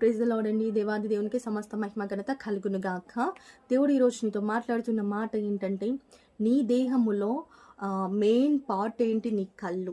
Praise లోడండి దేవాది దేవునికి సమస్త మహిమ ఘనత కలుగునుగాక. దేవుడు ఈరోజు నీతో మాట్లాడుతున్న మాట ఏంటంటే నీ దేహములో మెయిన్ పార్ట్ ఏంటి నీ కళ్ళు?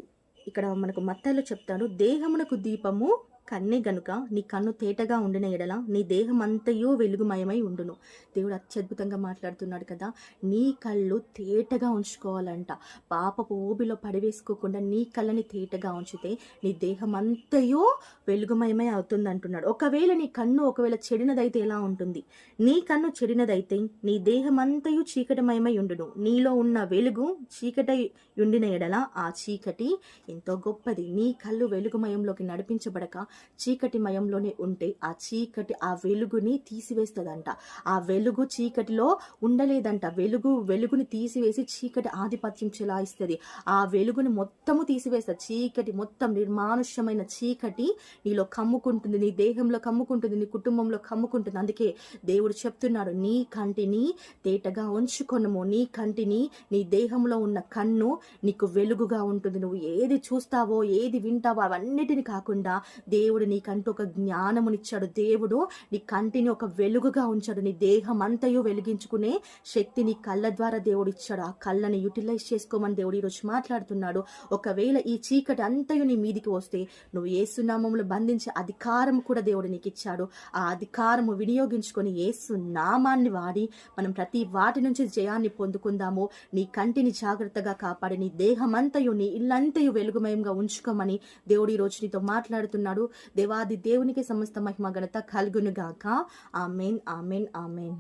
ఇక్కడ మనకు మత్తలో చెప్తాడు దేహమునకు దీపము కన్నే గనుక నీ కన్ను తేటగా ఉండిన ఎడల నీ దేహం అంతయో వెలుగుమయమై ఉండును. దేవుడు అత్యద్భుతంగా మాట్లాడుతున్నాడు కదా నీ కళ్ళు తేటగా ఉంచుకోవాలంట. పాపపు ఊబిలో పడివేసుకోకుండా నీ కళ్ళని తేటగా ఉంచితే నీ దేహం అంతయో వెలుగుమయమై అవుతుంది అంటున్నాడు ఒకవేళ నీ కన్ను ఒకవేళ చెడినదైతే ఎలా ఉంటుంది? నీ కన్ను చెడినదైతే నీ దేహమంతయు అంతయు చీకటిమయమై ఉండును. నీలో ఉన్న వెలుగు చీకటి ఉండిన ఎడల ఆ చీకటి ఎంతో గొప్పది. నీ కళ్ళు వెలుగుమయంలోకి నడిపించబడక చీకటి మయంలోనే ఉంటే ఆ చీకటి ఆ వెలుగుని తీసివేస్తుందంట. ఆ వెలుగు చీకటిలో ఉండలేదంట. వెలుగు వెలుగుని తీసివేసి చీకటి ఆధిపత్యం చెలాయిస్తుంది. ఆ వెలుగుని మొత్తము తీసివేస్తుంది చీకటి మొత్తం నిర్మానుష్యమైన చీకటి నీలో కమ్ముకుంటుంది. నీ దేహంలో కమ్ముకుంటుంది. నీ కుటుంబంలో కమ్ముకుంటుంది. అందుకే దేవుడు చెప్తున్నాడు నీ కంటిని తేటగా ఉంచుకొనము. నీ కంటిని నీ దేహంలో ఉన్న కన్ను నీకు వెలుగుగా ఉంటుంది. నువ్వు ఏది చూస్తావో ఏది వింటావో అవన్నిటిని కాకుండా దేవుడు నీకంటూ ఒక జ్ఞానమునిచ్చాడు. దేవుడు నీ కంటిని ఒక వెలుగుగా ఉంచాడు. నీ దేహం అంతయు వెలిగించుకునే శక్తి నీ కళ్ళ ద్వారా దేవుడు ఇచ్చాడు ఆ కళ్ళని యూటిలైజ్ చేసుకోమని దేవుడు ఈరోజు మాట్లాడుతున్నాడు. ఒకవేళ ఈ చీకటి అంతయు నీ మీదికి వస్తే నువ్వు ఏసునామంలో బంధించే అధికారం కూడా దేవుడు నీకు ఇచ్చాడు ఆ అధికారము వినియోగించుకొని ఏసు నామాన్ని వాడి మనం ప్రతి వాటి నుంచి జయాన్ని పొందుకుందాము. నీ కంటిని జాగ్రత్తగా కాపాడి నీ దేహమంతయు నీ ఇల్లంతయు వెలుగుమయంగా ఉంచుకోమని దేవుడు ఈరోజు నీతో మాట్లాడుతున్నాడు. దేవాది దేవునికి సమస్త మహిమ ఘనత కలుగునుగాక. Amen amen amen.